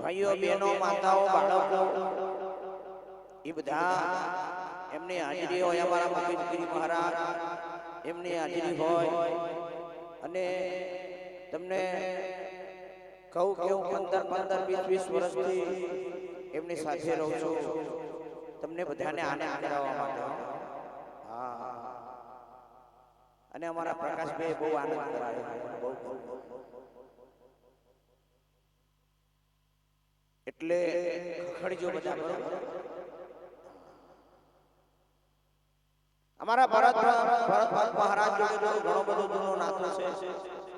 ભાઈઓ, બહેનો, માતાઓ, બાળકો, એ બધા એમની હાજરી હોય, અમારા મુકેશગીરી મહારાજ, એમની હાજરી હોય. અને તમને કહું કે હું પંદર પંદર, વીસ વીસ વર્ષથી એમની સાથે રહું છું. તમને બધાને આને કરાવવા માટે હા અને અમારા પ્રકાશભાઈ બહુ આનંદ કરાવે બહુ એટલે ખડજો બધા અમારા ભરત ભરત મહારાજ જોડે ઘણો બધો જૂનો નાતો છે.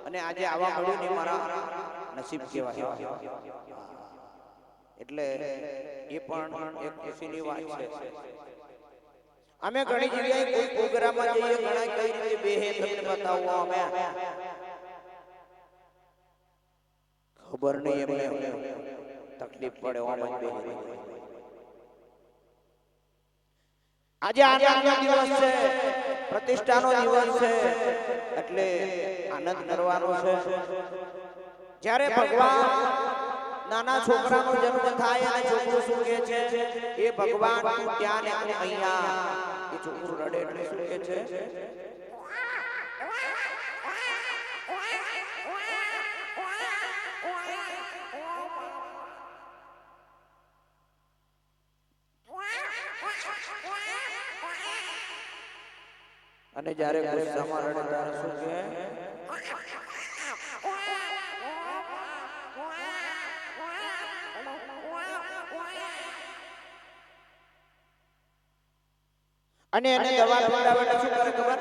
અને આજે આવા મળ્યું ને મારા નસીબ કહેવાય. એટલે એ પણ એક ખુશીની વાત છે. અમે ઘણી જગ્યાએ કોઈ પ્રોગ્રામમાં જઈએ ઘણા કઈ રીતે બેહે તમને બતાવવા અમે ખબર નહીં એમને. તકલીફ પડે ઓમ જ બેહી આજે આનંદનો દિવસ છે. પ્રતિષ્ઠાનો દિવસ છે. એટલે આનંદ કરવાનો છે. જ્યારે ભગવાન નાના છોકરાનો જન્મ થાય અને છોકરો શું કહે છે. એ ભગવાન તું ત્યાં ને હું અહીંયા. એ છોકરો રડે એટલે શું કહે છે. અને જ્યારે ગુસ્સામાં રડે ત્યારે શું કહે? અને એને દવા પીવડાવે શું કરે ખબર?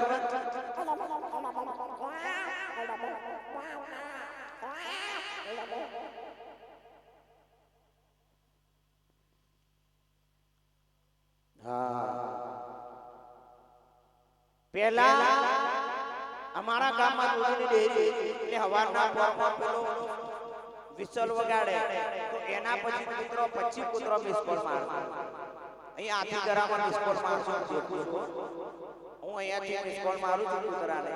પેલા અમારા ગામમાં દૂધની ડેરી એટલે હવારના પોરમાં પેલો વિસલ વગાડે. તો એના પછી કૂતરો પછી કૂતરો મિસકોલ મારતો. અહીં આથી ગરામાં મિસકોલ મારશો દેખું છું. હું અહીંયાથી મિસકોલ મારું છું કૂતરાને.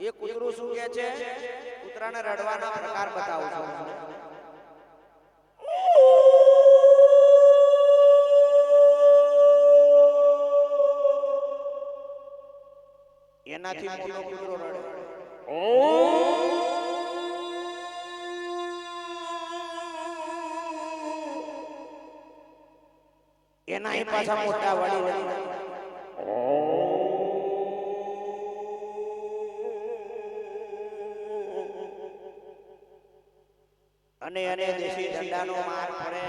એ કૂતરું શું કહે છે? કૂતરાને રડવાના પ્રકાર બતાવું છું. એનાથી મોટો કૂતરો રડે. એના એ પાછા મોટા વળી વળી. અને એને દેશી દંડાનો માર પડે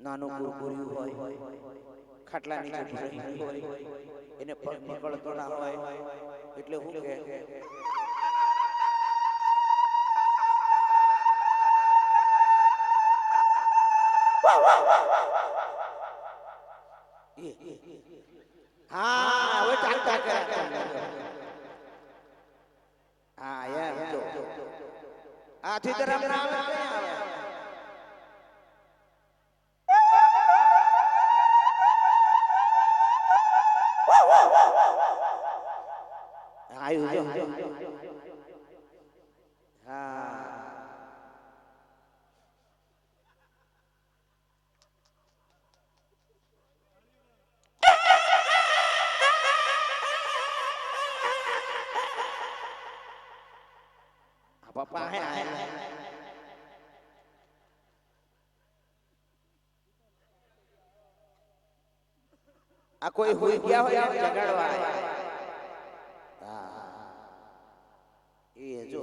નાનું કુરકુર્યું હોય ખાટલા નીચે એને પગ પકડતો ના હોય. એટલે હું કે હા હવે ચાલતા કરે હા એમ જો આથી રામ રમ. પપ્પા આ કોઈ હુઈ ગયા હોય જગાડવા એ જો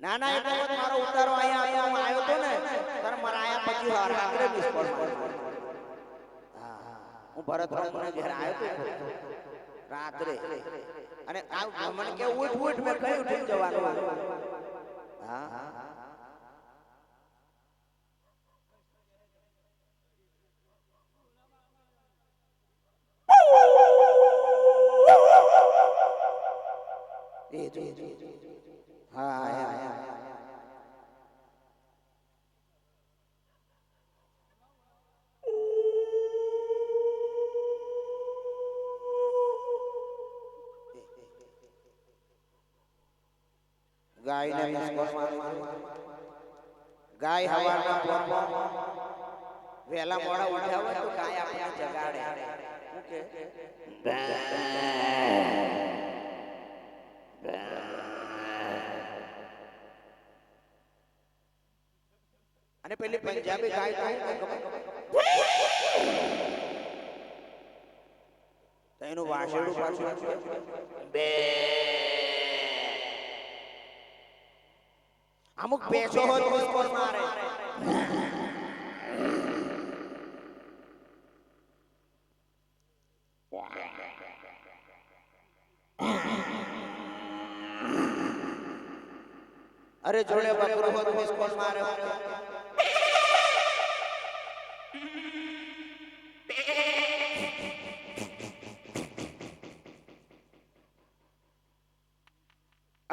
ના ના એટલે મારો ઉતારો અહીંયા હું આવ્યો તો ને મારા આયા પછી રાત્રે મિસ કોલ હું ભરત રામને ઘરે આવ્યો તો રાત્રે. અને આ મને કે ઉઠ ઉઠ મે કયું થઈ જવાનું. હા. હા હા. ગાયને ગાય હવારના પોરમાં વહેલા મોડા ઉઠ્યા હોય તો ગાય આપણે જગાડે. ઓકે અને પેલી પંજાબી ગાય ખબર? એનું વાસણું પાછું બે અમુક પેશો હોય તો મિસકોલ મારે. અરે જોડે બકરો હોય તો મારે.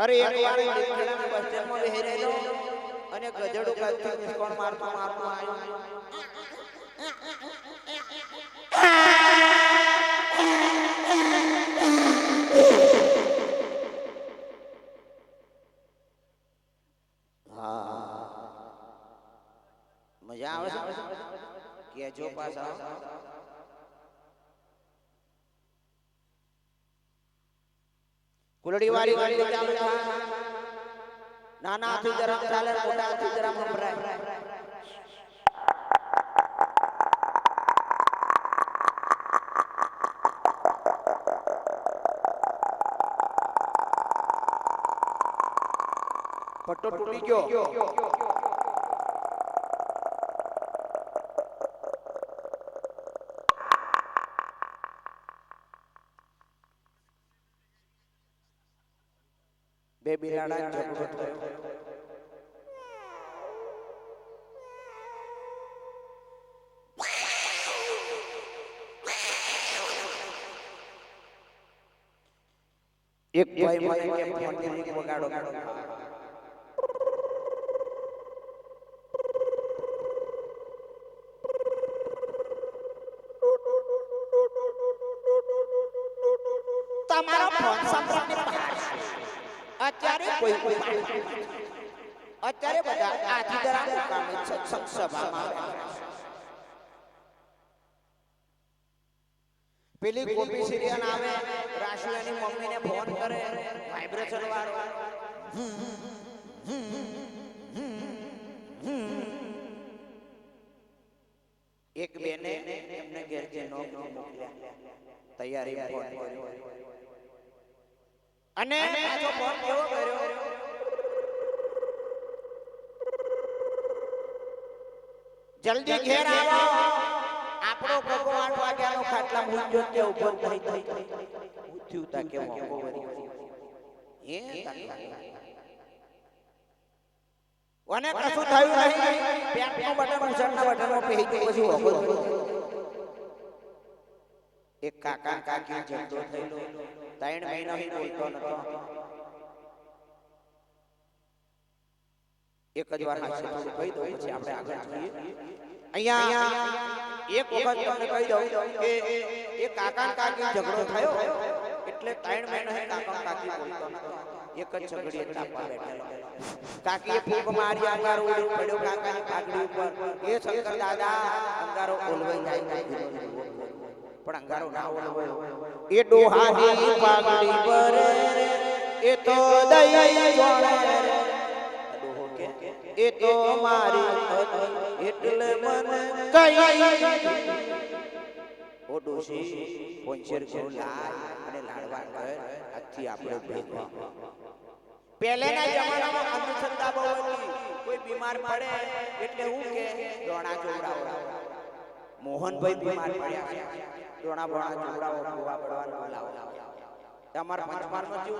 અરે એક વાર લીમડાના બસ સ્ટેન્ડમાં બેહી રહેલો અને ગધેડું કાંઈથી મિસકોલ મારતો મારતો આવ્યો. મજા આવે છે? કેજો પાછા. કુલડી વાળી વાળી ચાલુ થાય નાના હાથી જરા ચાલે મોટા હાથી જરા સંભળાય પટ્ટો તૂટી ગયો. બે બિલાડા ઝઘડો થયો એક ભાઈ મને કે ફોનની રિંગ વગાડો તમારો ફોન સંભળાને બહાર છે. અત્યારે કોઈ અત્યારે બધા આધીદરા મુકામે સત્સંગ સભામાં. પેલી ગોપી સિરિયલ આવે રાશિયાની મમ્મીને ફોન કરે વાઇબ્રેશન વાળો એક બેને એમને ઘેર જે નોક મોકલ્યા. તૈયારી ફોન કર્યો. અને પાછો ફોન કેવો કર્યો? જલ્દી ઘેર આવો. આપણો ભગો આઠ વાગ્યાનો ખાટલા મૂંઝો તે ઉપર થઈ થઈ ઉઠ્યું તા કે મોકો વરી હે ઓને કશું થયું નહીં. પેટનું બટન ઉછળના બટનમાં પહેરી ગઈ પછી ઓકો એક કાકા કાકી જતો થયેલો. ત્રણ મહિના થી બોલતો નતો. એક જ વાર હાસ્ય થોડું કહી દઉં પછી આપણે આગળ જઈએ. અહીંયા એક વખત તમને કહી દઉં કે એ કાકા કાકી ઝઘડો થયો, એટલે ત્રણ મહિના થી કાકા કાકી બોલતો નતો. એક જ ઝઘડીએ તાપા બેઠેલો. કાકીએ ફૂંક મારી અંગારો ઉડ્યો, પડ્યો કાકાની પાઘડી ઉપર. એ શંકર દાદા અંગારો ઓલવાઈ જાય પણ અંગારો ના ઓલવાયો એ ડોહાની પાઘડી પર એ તો દઈ ડોહો કે એ તો મારી એટલે મન કઈ. ઓ ડોશી પોંચેર ગો લાય અને લાડવા કર આજથી આપણે ભેગા. પહેલેના જમાનામાં અંધશ્રદ્ધા બહુ હતી. કોઈ બીમાર પડે એટલે હું કે દોણા જોવડાવો મોહનભાઈ બીમાર પડ્યા છે. દોણા બોણા જોવડાવો ભૂવા પડવાનું બોલાવો પંચમારમાં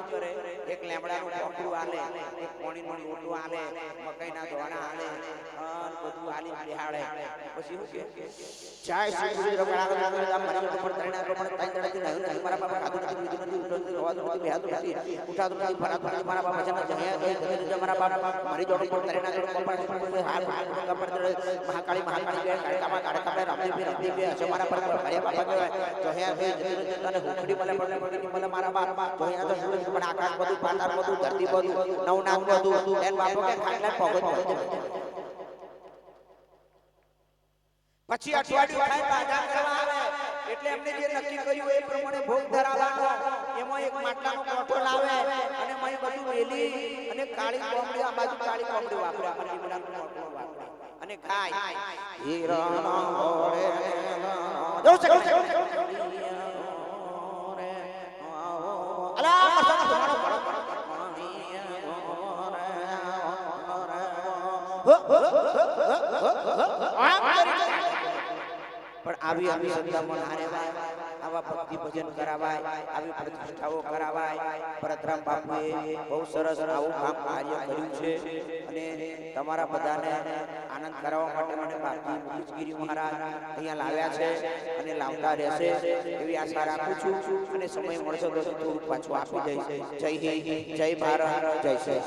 કરે એક લેમડાનું પોકડું આલે એક પોણીનો લોટો આલે મકાઈના દોણા આલે અન બધું આલી બેહાડે પછી શું કે ચાય સુગરી રગડા રગડા મારી ઉપર તરણા રહ્યો બાપા નથી નથી બેહાતું નથી નથી ફરાતું નથી મારા બાપા જના જમ્યા મારા બાપા મારી જોડે પર તરણા હાલ હાલ મહાકાળી મહાકાળી બે કાળકામાં રામદેવી રામદેવી હશે મારા પર મારા બાપા તો હે હુખડી મળે મારા બાપા તો હે તો સૂરજ પણ આકાશ બધું પાતાળ બધું ધરતી બધું નવનાથ બધું એન બાપો કે ખાટલા પગો પગો પછી અઠવાડિયું થાય તાજા કરવા આવે. એટલે એમને જે નક્કી કર્યું એ પ્રમાણે ભોગ ધરાવવાનો. એમાં એક માટલાનો કોઠો લાવે અને મય બધું વેલી અને કાળી કોમડી આ બાજુ કાળી કોમડી વાપરે અમારે લીમડાનો કોઠો વાપરે. અને ખાય. હીરાનો ઘોડે જવું છે પણ આવી સંતામાં ના આવા ભક્તિ ભજન કરાવાય, આવી પ્રતિષ્ઠાઓ કરાવાય. પરતરામ બાપુએ બહુ સરસ આવું કામ કાર્ય કર્યું છે. અને તમારા બધાને આનંદ કરાવવા માટે મને બાપજી મુકેશગીરી મહારાજ અહીંયા લાવ્યા છે અને લાવતા રહેશે એવી આશા રાખું છું. અને સમય મળશે તો થોડું પાછું આપી દઈશ. જય હિન્દ, જય ભારત, જય શ્રી